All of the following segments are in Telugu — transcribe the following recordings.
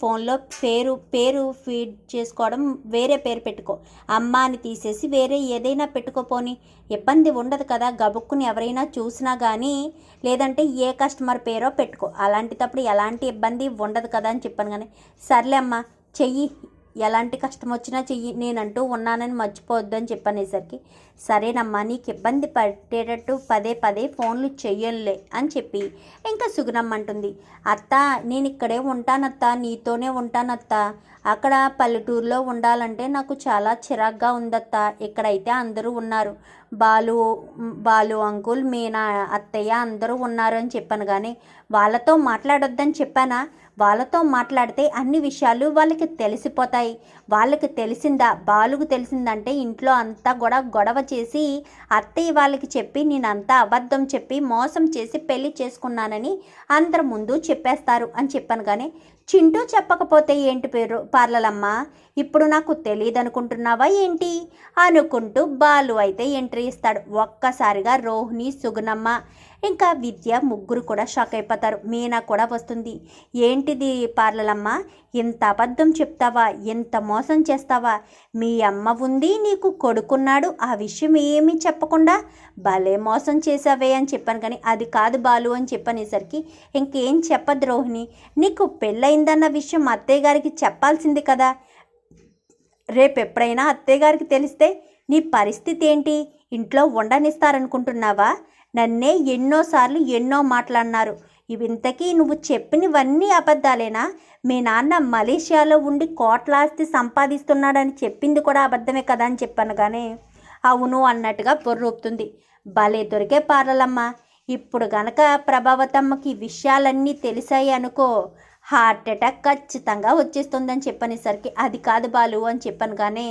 ఫోన్లో పేరు పేరు ఫీడ్ చేసుకోవడం వేరే పేరు పెట్టుకో. అమ్మ అని తీసేసి వేరే ఏదైనా పెట్టుకోపోని ఇబ్బంది ఉండదు కదా గబుక్కుని ఎవరైనా చూసినా కానీ లేదంటే ఏ కస్టమర్ పేరో పెట్టుకో. అలాంటిటప్పుడు ఎలాంటి ఇబ్బంది ఉండదు కదా అని చెప్పాను కానీ సర్లే అమ్మ చెయ్యి. ఎలాంటి కష్టం వచ్చినా చెయ్యి నేనంటూ ఉన్నానని మర్చిపోవద్దు అని చెప్పనేసరికి సరేనమ్మా నీకు ఇబ్బంది పట్టేటట్టు పదే పదే ఫోన్లు చెయ్యనులే అని చెప్పి ఇంకా సుగుణమ్మ అంటుంది. అత్త నేను ఇక్కడే ఉంటానత్త నీతోనే ఉంటానత్త అక్కడ పల్లెటూరులో ఉండాలంటే నాకు చాలా చిరాగ్గా ఉందత్త. ఇక్కడైతే అందరూ ఉన్నారు. బాలు బాలు అంకుల్ మీనా అత్తయ్య అందరూ ఉన్నారు అని చెప్పాను కానీ వాళ్ళతో మాట్లాడొద్దని చెప్పానా? వాళ్ళతో మాట్లాడితే అన్ని విషయాలు వాళ్ళకి తెలిసిపోతాయి. వాళ్ళకి తెలిసిందా? బాలుకు తెలిసిందంటే ఇంట్లో అంతా కూడా గొడవ చేసి అత్తయ్య వాళ్ళకి చెప్పి నేనంతా అబద్ధం చెప్పి మోసం చేసి పెళ్ళి చేసుకున్నానని అందరి ముందు చెప్పేస్తారు అని చెప్పాను కానీ చింటూ చెప్పకపోతే ఏంటి పేరు? పార్లలమ్మ? ఇప్పుడు నాకు తెలియదు అనుకుంటున్నావా ఏంటి? అనుకుంటూ బాలు అయితే ఎంట్రీ ఇస్తాడు. ఒక్కసారిగా రోహిణి సుగుణమ్మ ఇంకా విద్య ముగ్గురు కూడా షాక్ అయిపోతారు. మీనా కూడా వస్తుంది. ఏంటిది పార్లలమ్మ? ఇంత అబద్ధం చెప్తావా? ఎంత మోసం చేస్తావా? మీ అమ్మ ఉంది నీకు కొడుకున్నాడు. ఆ విషయం ఏమీ చెప్పకుండా భలే మోసం చేసావే అని చెప్పాను కానీ అది కాదు బాలు అని చెప్పనేసరికి ఇంకేం చెప్పదు రోహిణి. నీకు పెళ్ళయిందన్న విషయం అత్తయ్య గారికి చెప్పాల్సింది కదా. రేపు ఎప్పుడైనా తెలిస్తే నీ పరిస్థితి ఏంటి ఇంట్లో ఉండనిస్తారనుకుంటున్నావా? నన్నే ఎన్నోసార్లు ఎన్నో మాట్లాడినారు. ఇవి ఇంతకీ నువ్వు చెప్పినవన్నీ అబద్ధాలేనా? మీ నాన్న మలేషియాలో ఉండి కోట్లాస్తి సంపాదిస్తున్నాడని చెప్పింది కూడా అబద్ధమే కదా అని చెప్పాను కానీ అవును అన్నట్టుగా బుర్రూపుతుంది భలే దొరికే పార్లలమ్మ. ఇప్పుడు గనక ప్రభావతమ్మకి విషయాలన్నీ తెలిసాయి అనుకో హార్ట్ అటాక్ ఖచ్చితంగా వచ్చేస్తుందని చెప్పనేసరికి అది కాదు బాలు అని చెప్పాను కానీ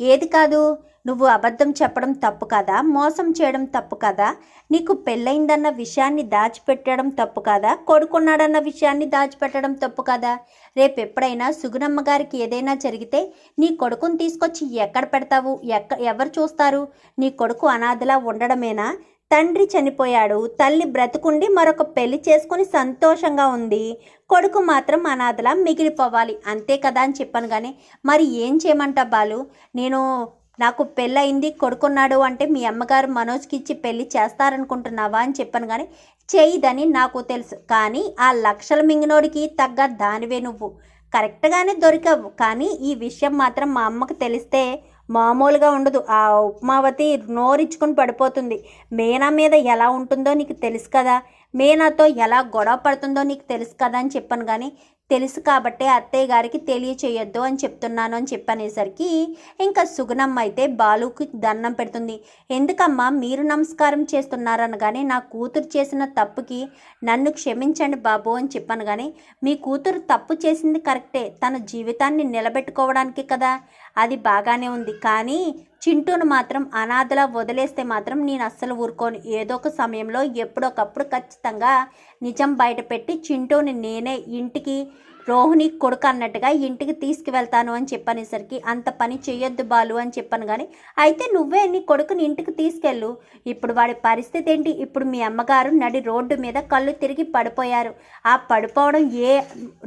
ఏది కాదు నువ్వు అబద్ధం చెప్పడం తప్పు కదా? మోసం చేయడం తప్పు కదా? నీకు పెళ్ళైందన్న విషయాన్ని దాచిపెట్టడం తప్పు కదా? కొడుకున్నాడన్న విషయాన్ని దాచిపెట్టడం తప్పు కదా? రేపు ఎప్పుడైనా సుగుణమ్మ గారికి ఏదైనా జరిగితే నీ కొడుకుని తీసుకొచ్చి ఎక్కడ పెడతావు? ఎక్క ఎవరు చూస్తారు? నీ కొడుకు అనాథలా ఉండడమేనా? తండ్రి చనిపోయాడు. తల్లి బ్రతుకుండి మరొక పెళ్ళి చేసుకుని సంతోషంగా ఉంది. కొడుకు మాత్రం అనాథలా మిగిలిపోవాలి. అంతే కదా అని చెప్పాను కానీ మరి ఏం చేయమంటా బాలు? నేను నాకు పెళ్ళయింది కొడుకున్నాడు అంటే మీ అమ్మగారు మనోజ్కి ఇచ్చి పెళ్ళి చేస్తారనుకుంటున్నావా అని చెప్పాను కానీ చేయదని నాకు తెలుసు. కానీ ఆ లక్షల మింగినోడికి తగ్గ దానివే నువ్వు. కరెక్ట్గానే దొరికావు. కానీ ఈ విషయం మాత్రం మా అమ్మకు తెలిస్తే మామూలుగా ఉండదు. ఆ ఉప్మావతి నోరిచ్చుకుని పడిపోతుంది. మీనా మీద ఎలా ఉంటుందో నీకు తెలుసు కదా. మీనాతో ఎలా గొడవ పడుతుందో నీకు తెలుసు కదా అని చెప్పాను కానీ తెలుసు కాబట్టే అత్తయ్య గారికి తెలియచేయొద్దు అని చెప్తున్నాను అని చెప్పనేసరికి ఇంకా సుగుణమ్మ అయితే బాలుకి దండం పెడుతుంది. ఎందుకమ్మా మీరు నమస్కారం చేస్తున్నారనగానే నా కూతురు చేసిన తప్పుకి నన్ను క్షమించండి బాబు అని చెప్పాను కానీ మీ కూతురు తప్పు చేసింది కరెక్టే. తన జీవితాన్ని నిలబెట్టుకోవడానికి కదా. అది బాగానే ఉంది. కానీ చింటూను మాత్రం అనాథలా వదిలేస్తే మాత్రం నేను అస్సలు ఊరుకోను. ఏదో ఒక సమయంలో ఎప్పుడొకప్పుడు ఖచ్చితంగా నిజం బయటపెట్టి చింటూని నేనే ఇంటికి రోహిణి కొడుకు అన్నట్టుగా ఇంటికి తీసుకువెళ్తాను అని చెప్పనేసరికి అంత పని చేయొద్దు బాలు అని చెప్పాను కానీ అయితే నువ్వే నీ కొడుకుని ఇంటికి తీసుకెళ్ళు. ఇప్పుడు వాడి పరిస్థితి ఏంటి? ఇప్పుడు మీ అమ్మగారు నడి రోడ్డు మీద కళ్ళు తిరిగి పడిపోయారు. ఆ పడిపోవడం ఏ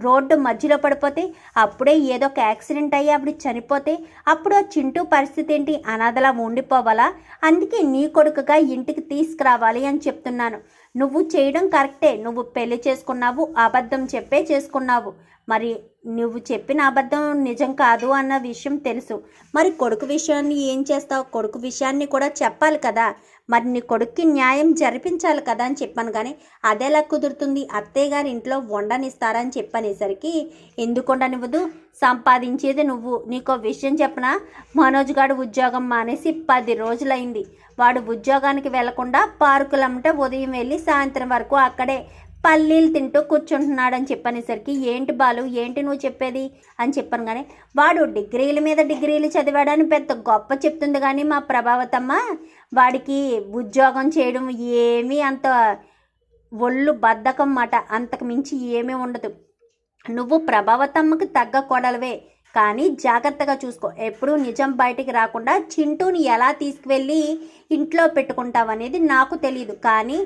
రోడ్డు మధ్యలో పడిపోతే అప్పుడే ఏదో ఒక యాక్సిడెంట్ అయ్యి అప్పుడు చనిపోతే అప్పుడు ఆ చింటూ పరిస్థితి ఏంటి? అనాథలా ఉండిపోవాలా? అందుకే నీ కొడుకుగా ఇంటికి తీసుకురావాలి అని చెప్తున్నాను. నువ్వు చేయడం కరెక్టే. నువ్వు పెళ్ళి చేసుకున్నావు అబద్ధం చెప్పే చేసుకున్నావు. మరి నువ్వు చెప్పిన అబద్ధం నిజం కాదు అన్న విషయం తెలుసు. మరి కొడుకు విషయాన్ని ఏం చేస్తావు? కొడుకు విషయాన్ని కూడా చెప్పాలి కదా. మరి నీ కొడుక్కి న్యాయం జరిపించాలి కదా అని చెప్పాను కానీ అదేలా కుదురుతుంది. అత్తయ్య గారి ఇంట్లో వండనిస్తారని చెప్పనేసరికి ఎందుకు ఉండనివ్వదు సంపాదించేది నువ్వు. నీకో విషయం చెప్పనా? మనోజ్ గారు ఉద్యోగం మానేసి పది రోజులైంది. వాడు ఉద్యోగానికి వెళ్ళకుండా పార్కులమ్మట ఉదయం వెళ్ళి సాయంత్రం వరకు అక్కడే పల్లీలు తింటూ కూర్చుంటున్నాడని చెప్పనేసరికి ఏంటి బాలు ఏంటి నువ్వు చెప్పేది? అని చెప్పాను కానీ వాడు డిగ్రీల మీద డిగ్రీలు చదివాడని పెద్ద గొప్ప చెప్తుంది కానీ మా ప్రభావతమ్మ వాడికి ఉద్యోగం చేయడం ఏమీ అంత ఒళ్ళు బద్ధకం మాట. అంతకు మించి ఏమీ ఉండదు. నువ్వు ప్రభావతమ్మకి తగ్గ కొడలవే. కానీ జాగ్రత్తగా చూసుకో. ఎప్పుడూ నిజం బయటికి రాకుండా చింటూని ఎలా తీసుకువెళ్ళి ఇంట్లో పెట్టుకుంటావు అనేది నాకు తెలియదు కానీ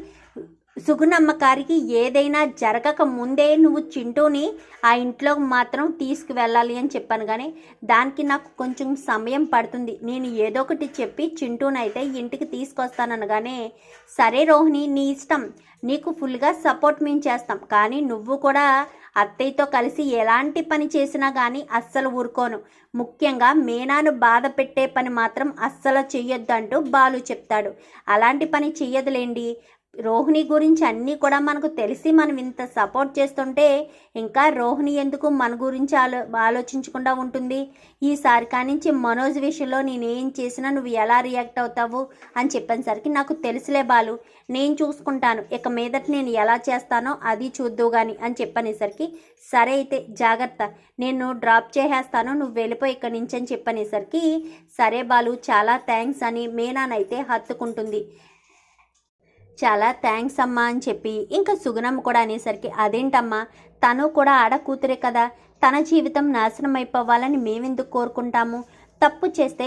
సుగుణమ్మకారికి ఏదైనా జరగక ముందే నువ్వు చింటూని ఆ ఇంట్లో మాత్రం తీసుకువెళ్ళాలి అని చెప్పాను. కానీ దానికి నాకు కొంచెం సమయం పడుతుంది. నేను ఏదో ఒకటి చెప్పి చింటూనైతే ఇంటికి తీసుకొస్తాననగానే సరే రోహిణి నీ ఇష్టం. నీకు ఫుల్గా సపోర్ట్ మేము చేస్తాం. కానీ నువ్వు కూడా అత్తయ్యతో కలిసి ఎలాంటి పని చేసినా కానీ అస్సలు ఊరుకోను. ముఖ్యంగా మీనాను బాధ పెట్టే పని మాత్రం అస్సలు చెయ్యొద్దంటూ బాలు చెప్తాడు. అలాంటి పని చెయ్యదులేండి. రోహిణి గురించి అన్నీ కూడా మనకు తెలిసి మనం ఇంత సపోర్ట్ చేస్తుంటే ఇంకా రోహిణి ఎందుకు మన గురించి ఆలో ఆలోచించకుండా ఉంటుంది? ఈసారి కానించి మనోజ్ విషయంలో నేను ఏం చేసినా నువ్వు ఎలా రియాక్ట్ అవుతావు అని చెప్పేసరికి నాకు తెలుసులే బాలు. నేను చూసుకుంటాను. ఇక మీదట నేను ఎలా చేస్తానో అది చూద్దు కానీ అని చెప్పనేసరికి సరే అయితే జాగ్రత్త. నేను డ్రాప్ చేసేస్తాను. నువ్వు వెళ్ళిపోయి ఇక్కడి నుంచి అని చెప్పనేసరికి సరే బాలు చాలా థ్యాంక్స్ అని మేనానైతే హత్తుకుంటుంది. చాలా థ్యాంక్స్ అమ్మా అని చెప్పి ఇంకా సుగుణమ్మ కూడా అనేసరికి అదేంటమ్మా? తను కూడా ఆడ కూతురే కదా. తన జీవితం నాశనం అయిపోవాలని మేమెందుకు కోరుకుంటాము? తప్పు చేస్తే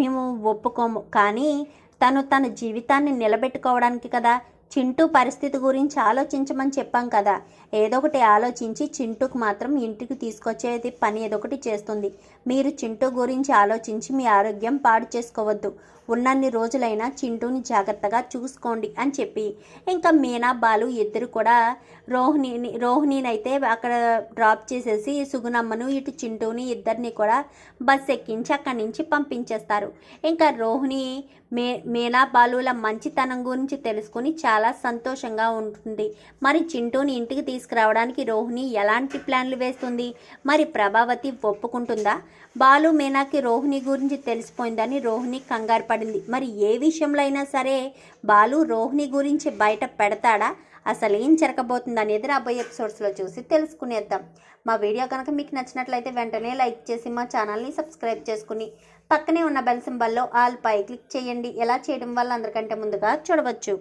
మేము ఒప్పుకోము. కానీ తను తన జీవితాన్ని నిలబెట్టుకోవడానికి కదా చింటూ పరిస్థితి గురించి ఆలోచించమని చెప్పాం కదా. ఏదో ఒకటి ఆలోచించి చింటూకు మాత్రం ఇంటికి తీసుకొచ్చేది పని ఏదో ఒకటి చేస్తుంది. మీరు చింటూ గురించి ఆలోచించి మీ ఆరోగ్యం పాడు చేసుకోవద్దు. ఉన్నన్ని రోజులైనా చింటూని జాగ్రత్తగా చూసుకోండి అని చెప్పి. ఇంకా మీనా బాలు ఇద్దరు కూడా రోహిణిని రోహిణినైతే అక్కడ డ్రాప్ చేసేసి సుగుణమ్మను ఇటు చింటూని ఇద్దరిని కూడా బస్ ఎక్కించి అక్కడి నుంచి పంపించేస్తారు. ఇంకా రోహిణి మే మీనా బాలుల మంచితనం గురించి తెలుసుకుని చాలా సంతోషంగా ఉంటుంది. మరి చింటూని ఇంటికి తీసుకురావడానికి రోహిణి ఎలాంటి ప్లాన్లు వేస్తుంది? మరి ప్రభావతి ఒప్పుకుంటుందా? బాలు మీనాకి రోహిణి గురించి తెలిసిపోయిందని రోహిణి కంగారు పడింది. మరి ఏ విషయంలో అయినా సరే బాలు రోహిణి గురించి బయట పెడతాడా? అసలు ఏం జరగబోతుంది అనేది రాబోయే ఎపిసోడ్స్లో చూసి తెలుసుకునేద్దాం. మా వీడియో కనుక మీకు నచ్చినట్లయితే వెంటనే లైక్ చేసి మా ఛానల్ని సబ్స్క్రైబ్ చేసుకుని పక్కనే ఉన్న బెల్ సింబల్లో ఆల్ పై క్లిక్ చేయండి. ఎలా చేయడం వల్ల అందరికంటే ముందుగా చూడవచ్చు.